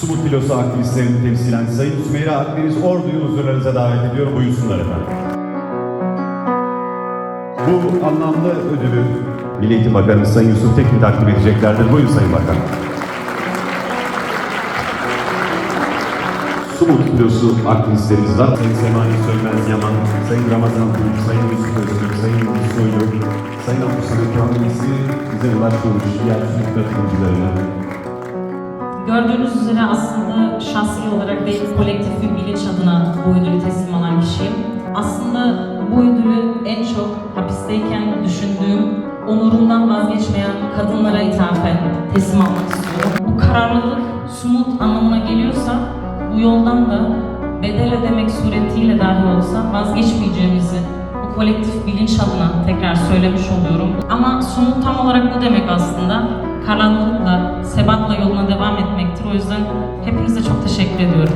Sumut filosu aktivistlerini temsilen Sayın Sümeyra Akdeniz Ordu'yu huzurlarınıza davet ediyorum. Buyursunlar efendim. Bu anlamlı ödülü Milli Eğitim Bakanı Sayın Yusuf Tekin takdim edeceklerdir. Buyurun Sayın Bakan. Sumut filosu aktivistlerimiz var. Sayın Semani Sönmez Yaman, Sayın Ramazan Tunç, Sayın Yusuf Öztürk, Sayın Yusuf Soylu, Sayın Abdülsamet Kamilisi bize ulaştırmış diğer Sumut katılımcılarına. Gördüğünüz üzere aslında şahsi olarak değil, kolektif bir bilinç adına bu ödülü teslim alan kişiyim. Aslında bu ödülü en çok hapisteyken düşündüğüm, onurundan vazgeçmeyen kadınlara ithafen teslim almak istiyorum. Bu kararlılık sumut anlamına geliyorsa bu yoldan da bedel ödemek suretiyle dahi olsa vazgeçmeyeceğimizi bu kolektif bilinç adına tekrar söylemiş oluyorum. Ama sumut tam olarak bu demek aslında. Kararlılıkla, sebatla yoluna devam etmektir. O yüzden hepinize çok teşekkür ediyorum.